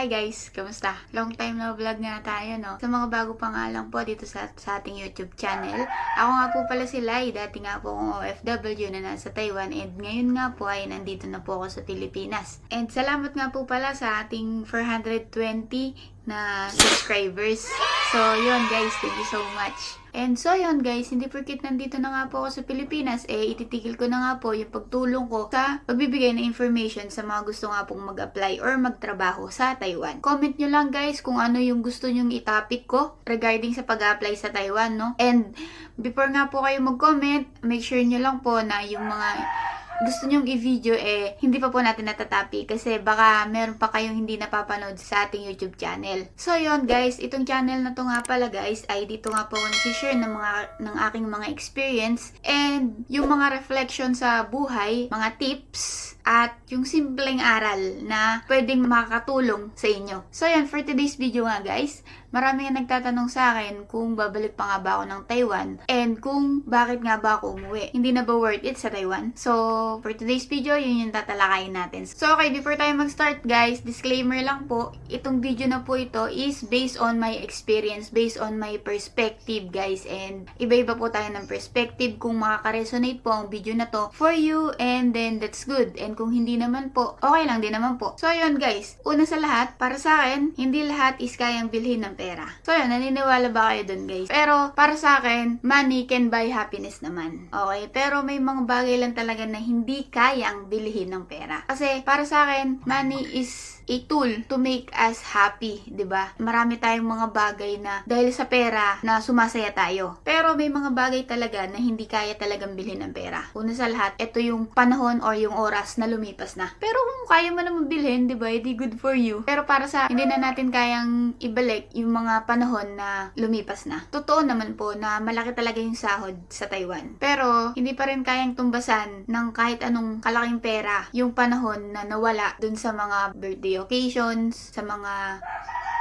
hi guys! Kamusta? Long time na vlog nga tayo, no? Sa mga bago pa nga lang po dito sa, sa ating YouTube channel. Ako nga po pala si Lai, dati nga po akong OFW na nasa Taiwan and ngayon nga po ay nandito na po ako sa Pilipinas. And salamat nga po pala sa ating 420 na subscribers. So, yun guys, thank you so much. And so yun guys, hindi porkit nandito na nga po ako sa Pilipinas, eh ititigil ko na nga po yung pagtulong ko sa pagbibigay ng information sa mga gusto nga pong mag-apply or magtrabaho sa Taiwan. Comment nyo lang guys kung ano yung gusto nyong itopic ko regarding sa pag-apply sa Taiwan, no? And before nga po kayo mag-comment, make sure nyo lang po na yung mga gusto nyong i-video eh, hindi pa po natin natatapi kasi baka meron pa kayong hindi napapanood sa ating YouTube channel. So yon guys, itong channel na to nga pala guys ay dito nga po ako nag-share ng mga ng aking mga experience and yung mga reflection sa buhay, mga tips at yung simpleng aral na pwedeng makakatulong sa inyo. So yan, for today's video nga guys, marami nga nagtatanong sa akin kung babalik pa nga ba ako ng Taiwan and kung bakit nga ba ako umuwi. Hindi na ba worth it sa Taiwan? So, for today's video, yun yung tatalakayin natin. So, okay, before tayo mag-start guys, disclaimer lang po, itong video na po ito is based on my experience, based on my perspective guys, and iba-iba po tayo ng perspective kung makaka-resonate po ang video na to for you, and then that's good. And kung hindi naman po, okay lang din naman po. So, yun guys, una sa lahat, para sa akin, hindi lahat is kayang bilhin ng pera. So, yun, naniniwala ba kayo dun guys? Pero, para sa akin, money can buy happiness naman. Okay? Pero may mga bagay lang talaga na hindi kayang bilhin ng pera. Kasi, para sa akin, money is a tool to make us happy, 'di ba? Marami tayong mga bagay na dahil sa pera na sumasaya tayo. Pero may mga bagay talaga na hindi kaya talagang bilhin ng pera. Una sa lahat, ito yung panahon or yung oras na lumipas na. Pero kung kaya mo naman bilhin, 'di ba? Edi good for you. Pero para sa hindi na natin kayang ibalik yung mga panahon na lumipas na. Totoo naman po na malaki talaga yung sahod sa Taiwan. Pero hindi pa rin kayang tumbasan ng kahit anong kalaking pera yung panahon na nawala dun sa mga birthday occasions, sa mga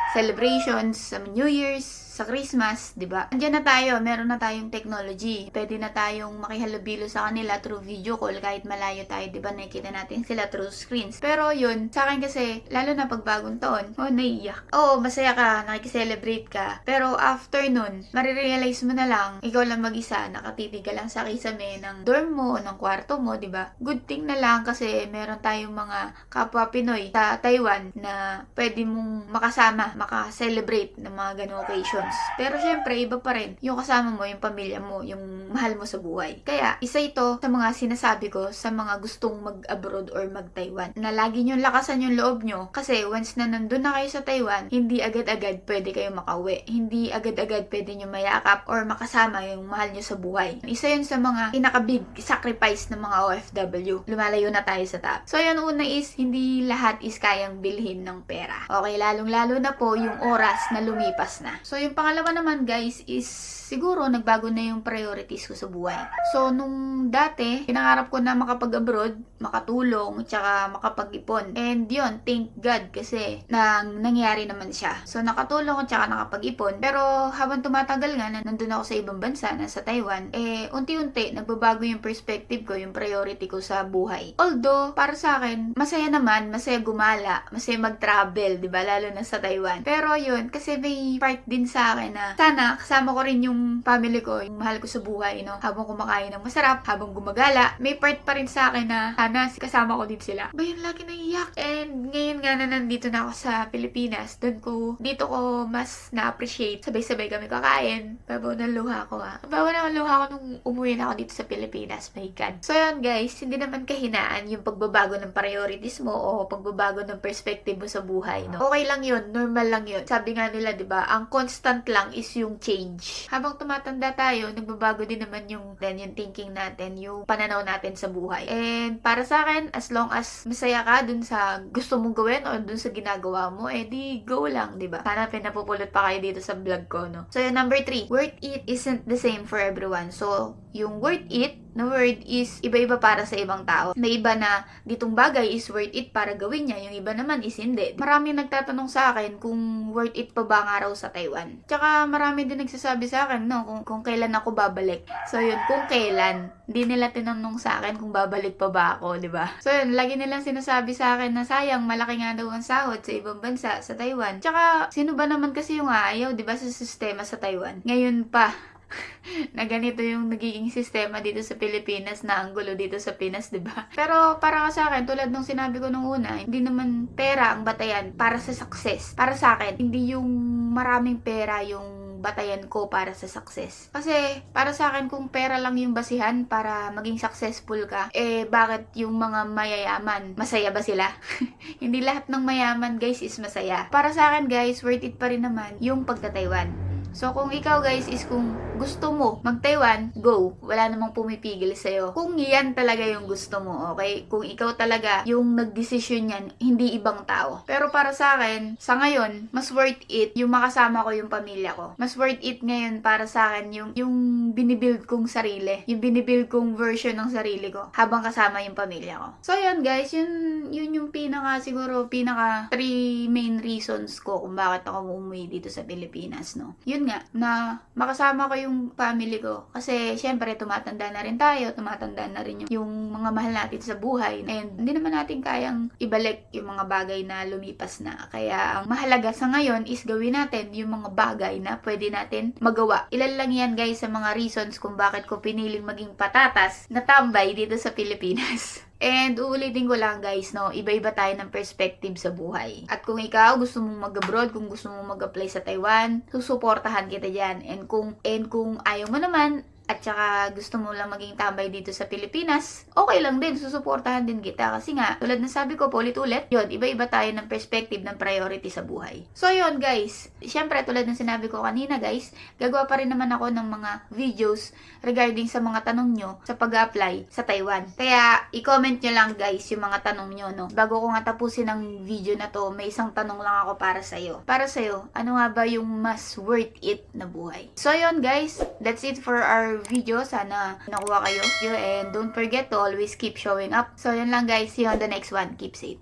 celebrations, sa New Year's, sa Christmas, 'di ba? Andiyan na tayo, meron na tayong technology. Pwede na tayong makihalubilo sa kanila through video call kahit malayo tayo, 'di ba? Nakikita natin sila through screens. Pero 'yun, sa akin kasi lalo na pag bagong taon, oh naiyak. Oo, masaya ka, nakikiselebrate ka. Pero after nun, marirealize mo na lang, ikaw lang mag-isa, nakatitig ka lang sa kisame ng dorm mo o ng kwarto mo, 'di ba? Good thing na lang kasi meron tayong mga kapwa Pinoy sa Taiwan na pwede mong makasama, makaselebrate ng mga ganung occasions. Pero syempre, iba pa rin yung kasama mo, yung pamilya mo, yung mahal mo sa buhay. Kaya, isa ito sa mga sinasabi ko sa mga gustong mag-abroad or mag-Taiwan. Na lagi nyo lakasan yung loob nyo. Kasi once na nandun na kayo sa Taiwan, hindi agad-agad pwede kayo makauwi. Hindi agad-agad pwede nyo mayakap or makasama yung mahal nyo sa buhay. Isa yun sa mga pinaka-big sacrifice ng mga OFW. Lumalayo na tayo sa top. So, yun una is, hindi lahat is kayang bilhin ng pera. Okay, lalong-lalo na po yung oras na lumipas na. So, yung pangalawa naman guys is siguro nagbago na yung priorities ko sa buhay. So, nung dati, pinangarap ko na makapag-abroad, makatulong, tsaka makapag-ipon. And yun, thank God kasi nang nangyari naman siya. So, nakatulong ko tsaka nakapag-ipon. Pero habang tumatagal nga, na nandun ako sa ibang bansa, nasa Taiwan, eh, unti-unti, nagbabago yung perspective ko, yung priority ko sa buhay. Although, para sa akin, masaya naman, masaya gumala, masaya mag-travel, di ba? Lalo na sa Taiwan. Pero yun, kasi may part din sa akin na sana kasama ko rin yung family ko, yung mahal ko sa buhay, no? Habang kumakain ng masarap, habang gumagala, may part pa rin sa akin na sana kasama ko din sila. Ba yun lagi naiyak. And ngayon nga na nandito na ako sa Pilipinas, doon ko, dito ko mas na-appreciate. Sabay-sabay kami kakain. Babaw ng luha ko ah. Babaw ng luha ko nung umuwi na ako dito sa Pilipinas. My God. So yun guys, hindi naman kahinaan yung pagbabago ng priorities mo o pagbabago ng perspective mo sa buhay, no? Okay lang yun, normal lang yun. Sabi nga nila, di ba, ang constant lang is yung change. Habang tumatanda tayo, nagbabago din naman yung, then yung thinking natin, yung pananaw natin sa buhay. And para sa akin, as long as masaya ka dun sa gusto mong gawin o dun sa ginagawa mo, eh di go lang, di ba? Sana pinapupulot pa kayo dito sa vlog ko, no? So, yung number three, worth it isn't the same for everyone. So, yung worth it na word is iba-iba para sa ibang tao. May iba na ditong bagay is worth it para gawin niya, yung iba naman is hindi. Marami nagtatanong sa akin kung worth it pa ba ang araw sa Taiwan. Tsaka marami din nagsasabi sa akin no, kung, kung kailan ako babalik. So yun, kung kailan. Hindi nila tinanong sa akin kung babalik pa ba ako, di ba? So yun, lagi nilang sinasabi sa akin na sayang, malaki nga daw ang sahod sa ibang bansa, sa Taiwan. Tsaka, sino ba naman kasi yung ayaw, di ba, sa sistema sa Taiwan? Ngayon pa, na ganito yung nagiging sistema dito sa Pilipinas na ang gulo dito sa Pinas, 'di ba? Pero para sa akin, tulad nung sinabi ko nung una, hindi naman pera ang batayan para sa success. Para sa akin, hindi yung maraming pera yung batayan ko para sa success. Kasi para sa akin kung pera lang yung basihan para maging successful ka, eh bakit yung mga mayayaman, masaya ba sila? hindi lahat ng mayaman guys is masaya. Para sa akin guys, worth it pa rin naman yung pagta-Taiwan. So, kung ikaw guys is kung gusto mo mag-Taiwan, go. Wala namang pumipigil sa'yo. Kung yan talaga yung gusto mo, okay? Kung ikaw talaga yung nagdesisyon yan, hindi ibang tao. Pero para sa akin, sa ngayon, mas worth it yung makasama ko yung pamilya ko. Mas worth it ngayon para sa akin yung, yung binibuild kong sarili. Yung binibuild kong version ng sarili ko habang kasama yung pamilya ko. So, yun guys, yun, yun yung pinaka, siguro, pinaka three main reasons ko kung bakit ako umuwi dito sa Pilipinas, no? Yun nga, na makasama ko yung family ko. Kasi, syempre, tumatanda na rin tayo, tumatanda na rin yung, yung mga mahal natin sa buhay. And, hindi naman natin kayang ibalik yung mga bagay na lumipas na. Kaya, ang mahalaga sa ngayon is gawin natin yung mga bagay na pwede natin magawa. Ilan lang yan, guys, sa mga reasons kung bakit ko piniling maging patatas na tambay dito sa Pilipinas. And uulitin ko lang guys, no, iba-iba tayo ng perspective sa buhay. At kung ikaw gusto mong mag-abroad, kung gusto mong mag-apply sa Taiwan, susuportahan kita dyan. And kung, and kung ayaw mo naman, at saka gusto mo lang maging tambay dito sa Pilipinas, okay lang din, susuportahan din kita. Kasi nga, tulad ng sabi ko, ulit-ulit, yun, iba-iba tayo ng perspective ng priority sa buhay. So yun guys, syempre tulad ng sinabi ko kanina guys, gagawa pa rin naman ako ng mga videos regarding sa mga tanong nyo sa pag-apply sa Taiwan. Kaya, i-comment nyo lang guys yung mga tanong nyo, no? Bago ko nga tapusin ang video na to, may isang tanong lang ako para sa'yo. Para sa'yo, ano nga ba yung mas worth it na buhay? So yun guys, that's it for our video. Sana nakuha kayo. And don't forget to always keep showing up. So yun lang guys, see you on the next one. Keep safe.